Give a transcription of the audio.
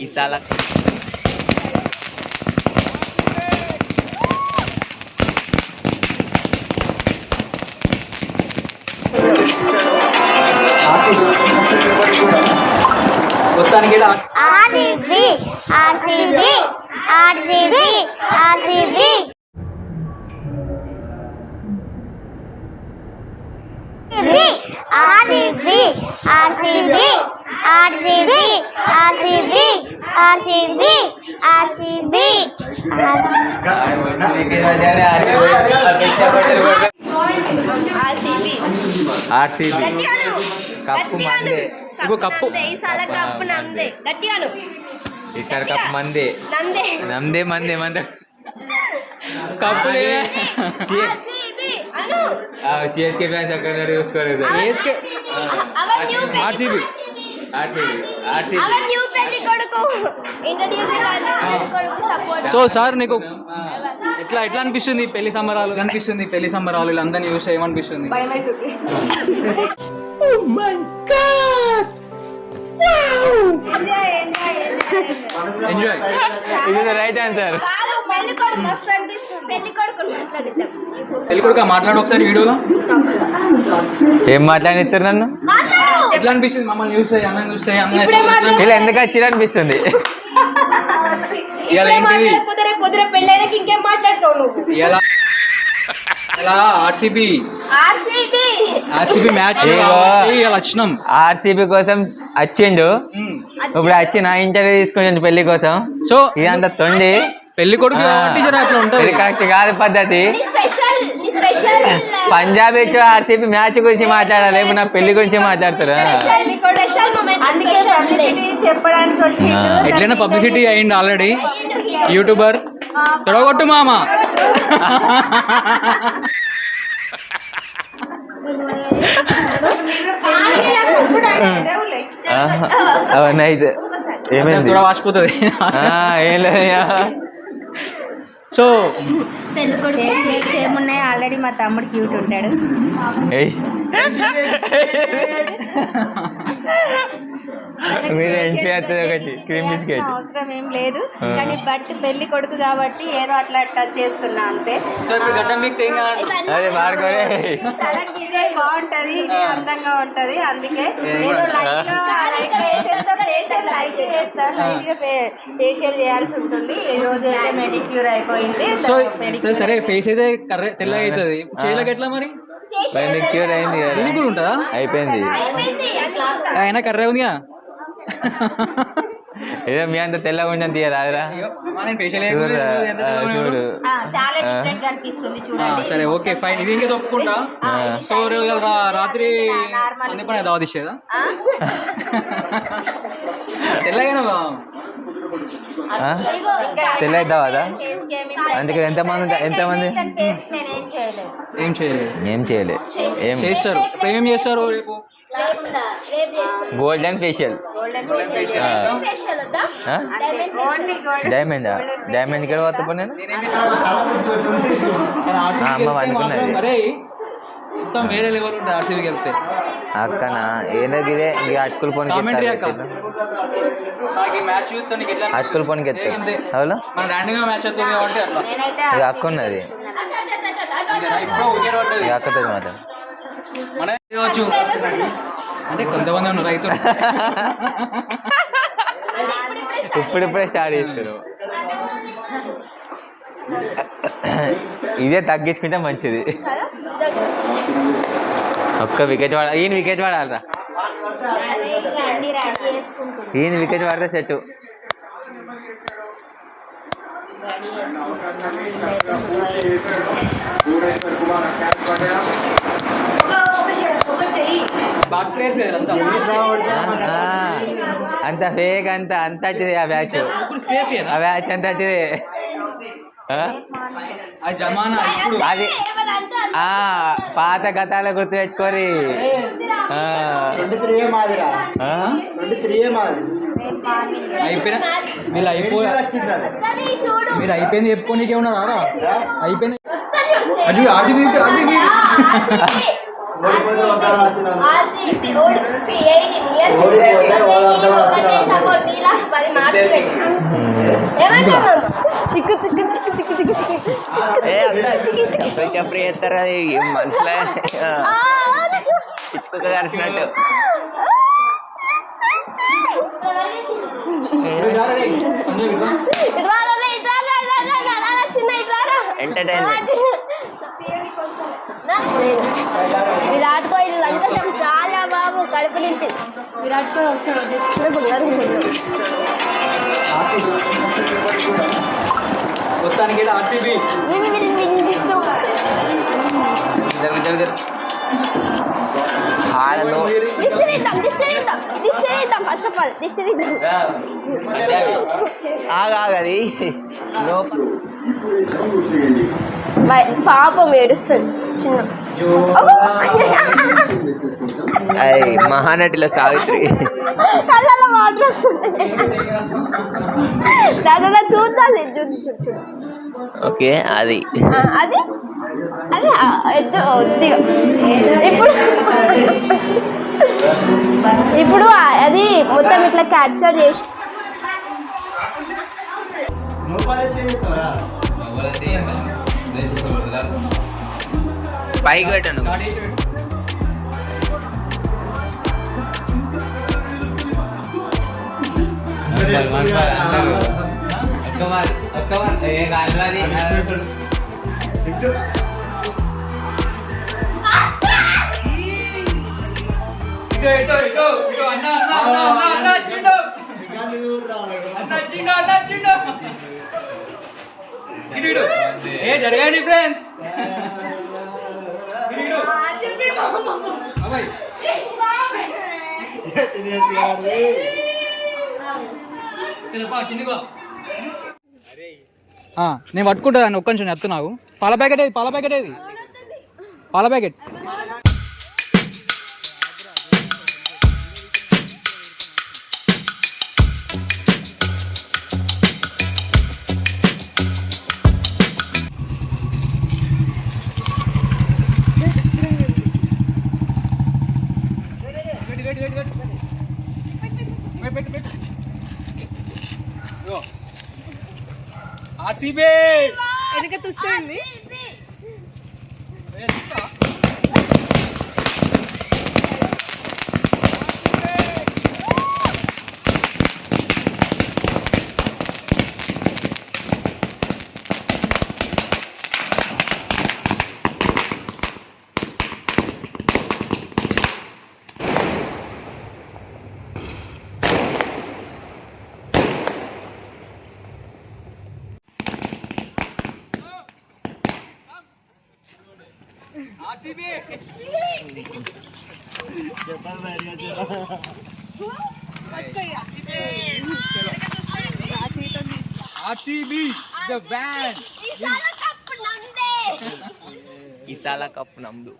Isa lang. మొత్తానికి RCB RCB RCB RCB RCB RCB RCB RCB RCB RCB. Cup మందే. ఇంకో cup. ఈసారి cup నందే గట్టిగాను. ఈసారి కప్పు మందే. నందే మందే మందే. Cup RCB. అను. సిఎస్కే ఫ్యాన్స్ అక్కడ చూసుకోలేదు new RCB. RCB. RCB so sir నీకు ఎట్లా ఎట్లా అనిపిస్తుంది పెళ్ళి సంబరాలు? అనిపిస్తుంది పెళ్ళి సంబరాలు? వీళ్ళందరినీ చూస్తే ఏమనిపిస్తుంది? ఎంజాయ్ ఇది రైట్ ఆన్సర్ కాదు పెళ్ళి కొడుకు మాట్లాడిద్దాం. పెళ్ళి మాట్లాడు ఒకసారి వీడియోలో. ఏం మాట్లాడిస్తారు నన్ను? ఎట్లా అనిపిస్తుంది? మమ్మల్ని చూస్తే అన్నం చూస్తే అన్న. ఇలా ఎందుకు వచ్చి అనిపిస్తుంది? ఇవాళ ఏంటిది? పొద్దున పొద్దున పెళ్ళైనాక ఇంకేం మాట్లాడతావు నువ్వు? ఇలా ఇలా ఆర్సీబీ ఆర్సీబీ ఆర్సీబీ మ్యాచ్ ఇగో. ఇలా వచ్చినాం. ఆర్సీబీ కోసం వచ్చిండు. ఇప్పుడు వచ్చిన ఇంటర్వ్యూ తీసుకుని పెళ్ళి కోసం. సో ఇదంతా తొండి. పెళ్ళి కొడుకు కరెక్ట్ కాదు పద్ధతి. పంజాబీ ఆర్సీపీ మ్యాచ్ గురించి మాట్లాడాలి లేపు నా పెళ్ళి గురించి మాట్లాడతారా? ఎట్లైనా పబ్లిసిటీ అయింది ఆల్రెడీ యూట్యూబర్ తొడగొట్టు మామ. అవునైతే ఏమైంది? కూడా వాచిపోతుంది ఏం లేదు సో ఉన్నాయి. ఆల్రెడీ మా తమ్ముడు క్యూట్ ఉంటాడు. ఏయ్. మీరు ఎంపీ అవుతుంది ఒకటి క్రీమ్ బిస్కెట్. అవసరం ఏం లేదు. కానీ బట్ పెళ్ళి కొడుకు కాబట్టి ఏదో అట్లా టచ్ చేస్తున్నా అంతే. సో ఇప్పుడు గడ్డం మీకు ఏం కావాలి? అదే వాడుకోలే తనకి ఇదే బాగుంటది ఇదే అందంగా ఉంటది అందుకే ఏదో లైట్గా లైట్ వేసేస్తా ఫేషియల్ లైట్ చేస్తా లైట్గా ఫేషియల్ చేయాల్సి ఉంటుంది. ఈ రోజు అయితే మెడిక్యూర్ అయిపోయింది సో pedicure సరే ఫేస్ అయితే కర్ర తెల్లగా అవుతుంది చేయలేక ఎట్లా మరి? క్యూర్ అయింది కదా. దీనికి కూడా ఉంటుందా? అయిపోయింది. అయినా కర్ర ఉందిగా? ఏదో మీ అంత తెల్లగా ఉండని తీయరాదురా చూడు సరే ఓకే ఫైన్ ఇది సో రాత్రి అన్ని పని దావత్ ఇచ్చేదా? తెల్ల అందుకే ఎంతమంది ఎంతమంది ఏం చేయలేదు? ఏం చేయలేదు. ఏం? చేస్తారు. ఏం చేస్తారు రేపు? గోల్డెన్ ఫేషియల్ డైమండ్ డైమండ్ ఇక్కడ వస్తా నేను అమ్మ అనుకున్నది మొత్తం వేరే లెవెల్ అక్కన? ఏదోకి ఇదే ఇక అటుకులు పోనీ అక్కడ పోనీకి ఉన్నది. మాట్లాడు. మన అంటే కొంతమంది రైతులు. ఇప్పుడిప్పుడే స్టార్ట్ చేస్తారు ఇదే తగ్గించుకుంటే మంచిది. ఒక్క వికెట్ వాడ ఈయన వికెట్ వాడాలరా. ఈయన వికెట్ వాడితే సెట్. అంతా ఫేక్ అంత అంత వచ్చింది ఆ బ్యాచ్ ఆ బ్యాచ్ అంత వచ్చింది? అది జమానా ఇప్పుడు అది ఆ పాత గతాలు గుర్తు పెట్టుకొని ఆ. రెండు త్రీయే మాదిరా? ఆ? రెండు త్రీయే మాది. అయిపోయిన? వీళ్ళు అయిపో వచ్చింది అది. కానీ చూడు. మీరు అయిపోయింది చెప్పుకోనీకే ఉన్నారా అయిపోయింది అది పది మార్క్స్ చిక్కు చిక్కు చిక్కు చిక్కు చిక్కు చిక్కు పిచ్చుకుక్క ఎంటర్టైన్మెంట్ విరాట్ కోహ్లీ సంతోషం చాలా బాబు కడుపు నింపి విరాట్ కోహ్లీ వస్తాడు బంగారు మొత్తానికి ఆర్సీబీ ఇద్దరు ఇద్దరు ఇద్దరు ఆడను దిష్టి తీద్దాం దిష్టి తీద్దాం దిష్టి తీద్దాం ఫస్ట్ ఆఫ్ ఆల్ దిష్టి తీద్దాం ఆగది బై- పాపం ఏడుస్తుంది చిన్న. అది మహానటిలో సావిత్రి. కళ్ళలో వాటర్ వస్తుంది. దాదాపు చూద్దాం చూడు చూడు చూడు ఓకే అది. అది? అది కొద్దిగా ఇప్పుడు ఇప్పుడు అది మొత్తం ఇట్లా క్యాప్చర్ చేసి నువ్వు పని తీస్తావా పైకి పెట్టండు. ఒక్క మార్ ఒక్క మార్ ఏ అన్న అన్న అన్న అన్న అన్న అన్న ఏ జరగండి ఫ్రెండ్స్ అబ్బాయి నేను పట్టుకుంటా దాన్ని ఒక్క నిమిషం చెప్తున్నావు పాల ప్యాకెట్ ఏది? పాల ప్యాకెట్ ఏది? పాల ప్యాకెట్. দিবে এটাকে তুই ఆర్సీబీ ఆర్సీబీ ద బ్యాండ్ ఇసాల కప్పు నమ్దు